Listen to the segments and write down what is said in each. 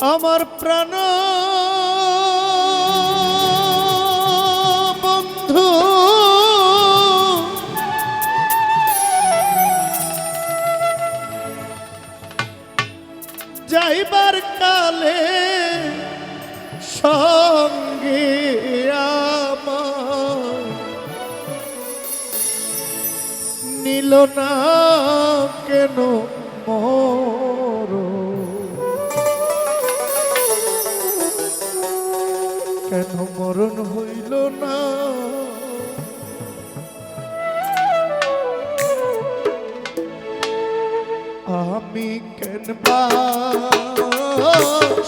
আমার প্রাণ বন্ধু। যাইবার কালে সঙ্গে নিল না কেন মর মরণ হইল না। আমি কেন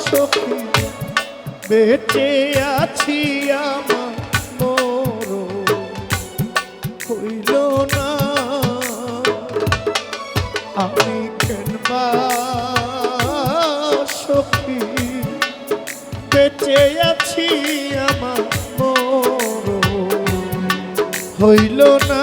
সখী বেঁচে আছি? হইল না।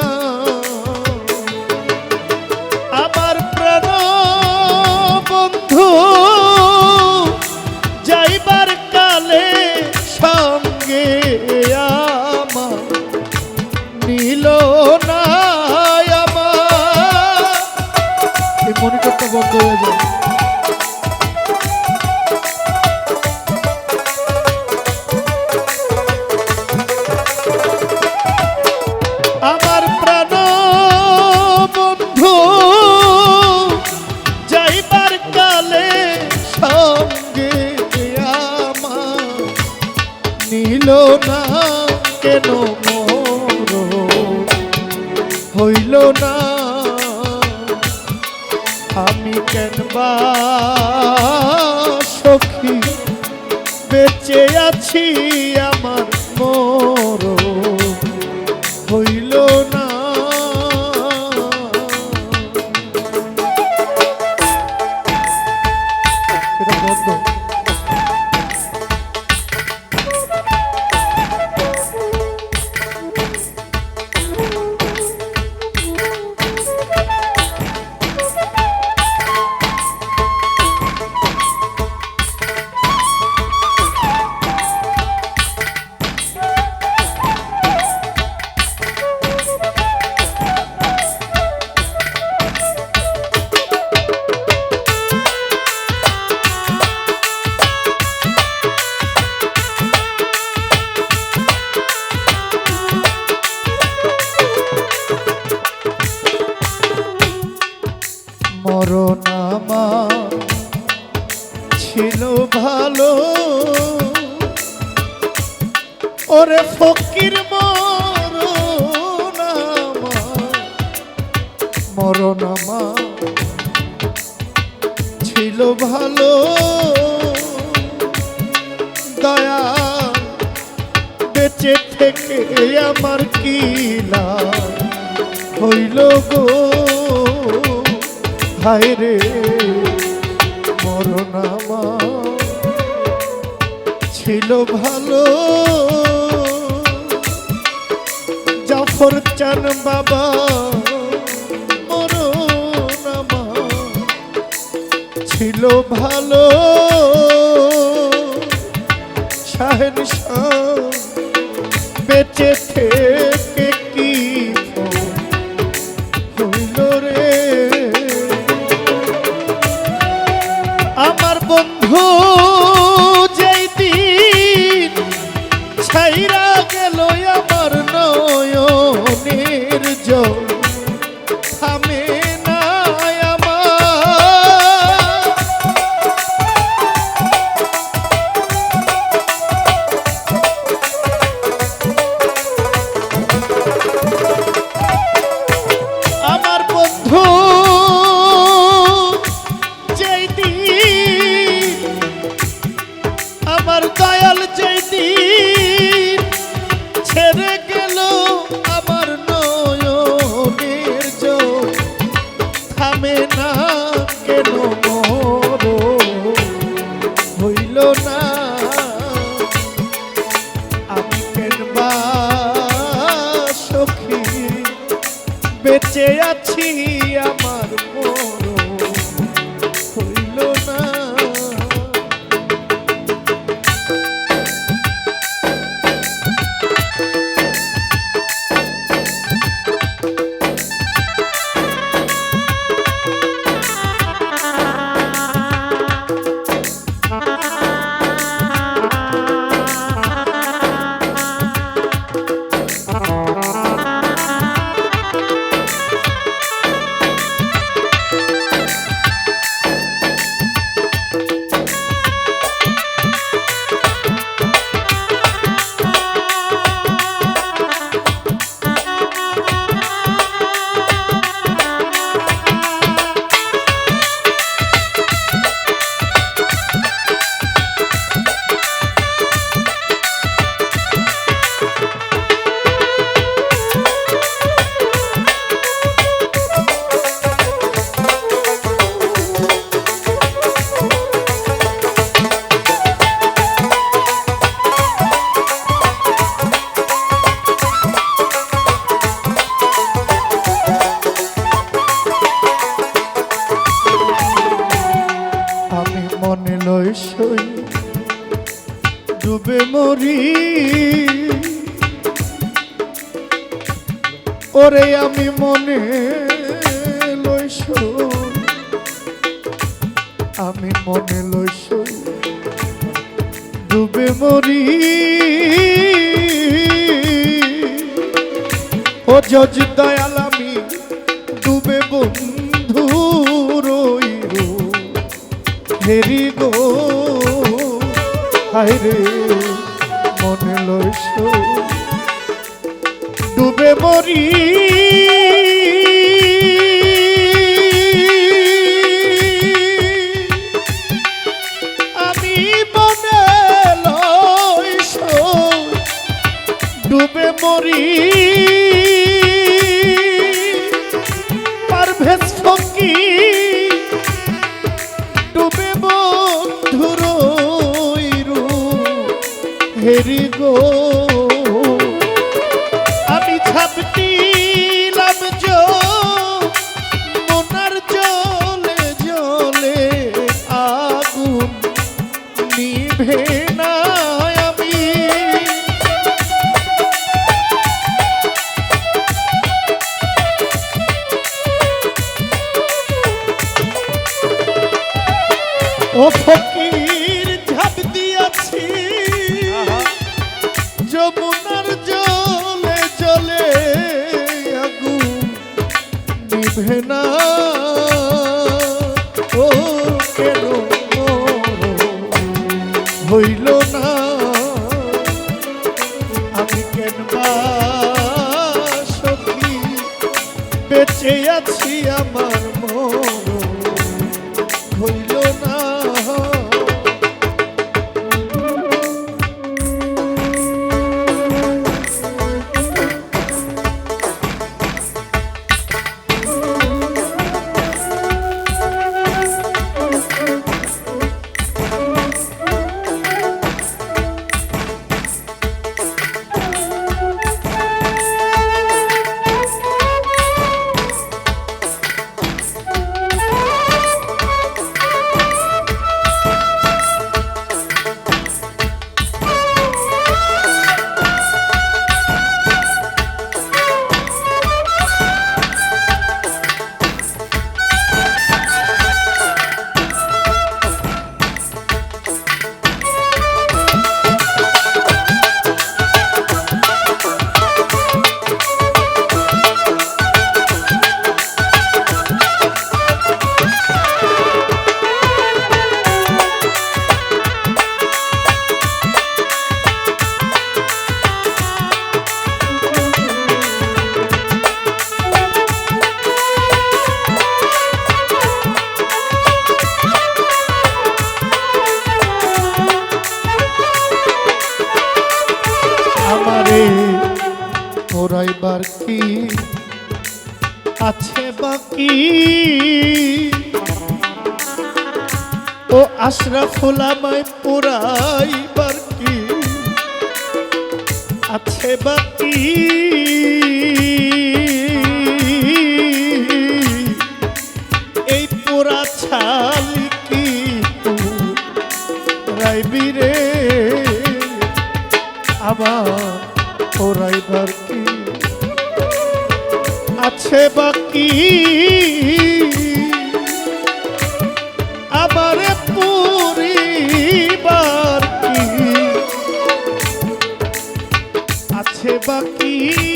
বেঁচে আছি আমার মর মরণ আমার ছিল ভালো। ওরে ফকির, মরণ ছিল ভালো। দয়া বেঁচে থেকে আমার কি লাভ হইল গো? হায় রে মরণ আমার ছিল ভালো। জাফর চান বাবা মরণ আমার ছিল ভালো। বেঁচে আছি আমার মন। ওরে আমি মনে লয় সই আমি মনে লয় সই ডুবে মরি। ও জজ দয়াল, আমি ডুবে বন্ধু রইরো হেরি গো, হায় রে। মরি আমি লইস ডুবে মরি। পারভেজ ফকির ডুবে বন্ধুর হেরি গো। আমি ছাপটিলাম জো জলে জলে আগুন নিভে না আমি। ও ফকির বেঁচে আছি আমার মন। বাকি ও আশরাফুল আমায় পোড়াইবার কি আছে বাকি? এই পোড়া ছাল কি রাইবি রে? আবার ওরাইবার কি আছে বাকি। আবার পুরি কি? আছে বাকি।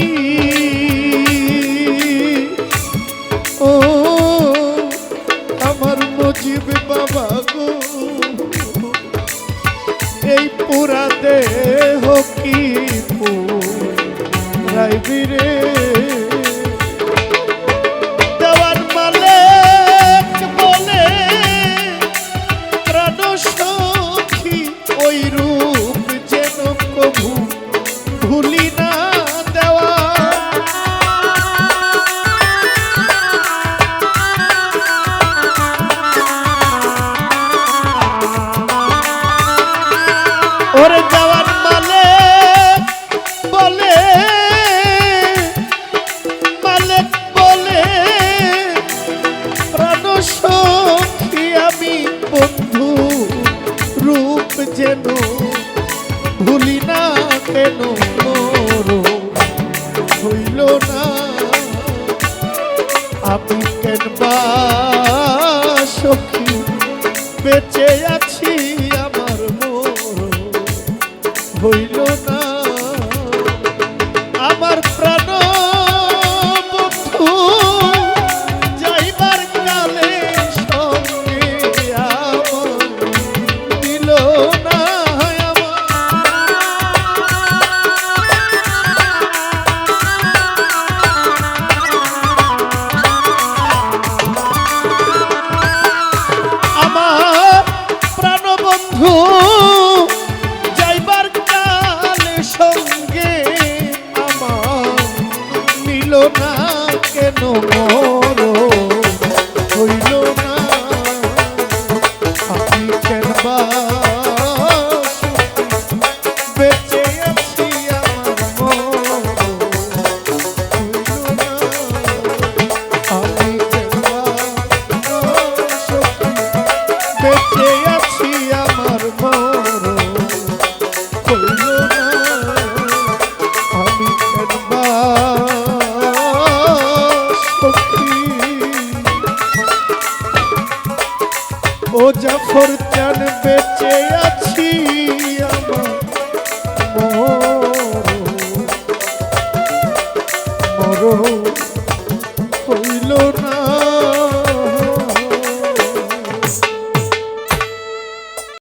আমি কেন বা সখী বেঁচে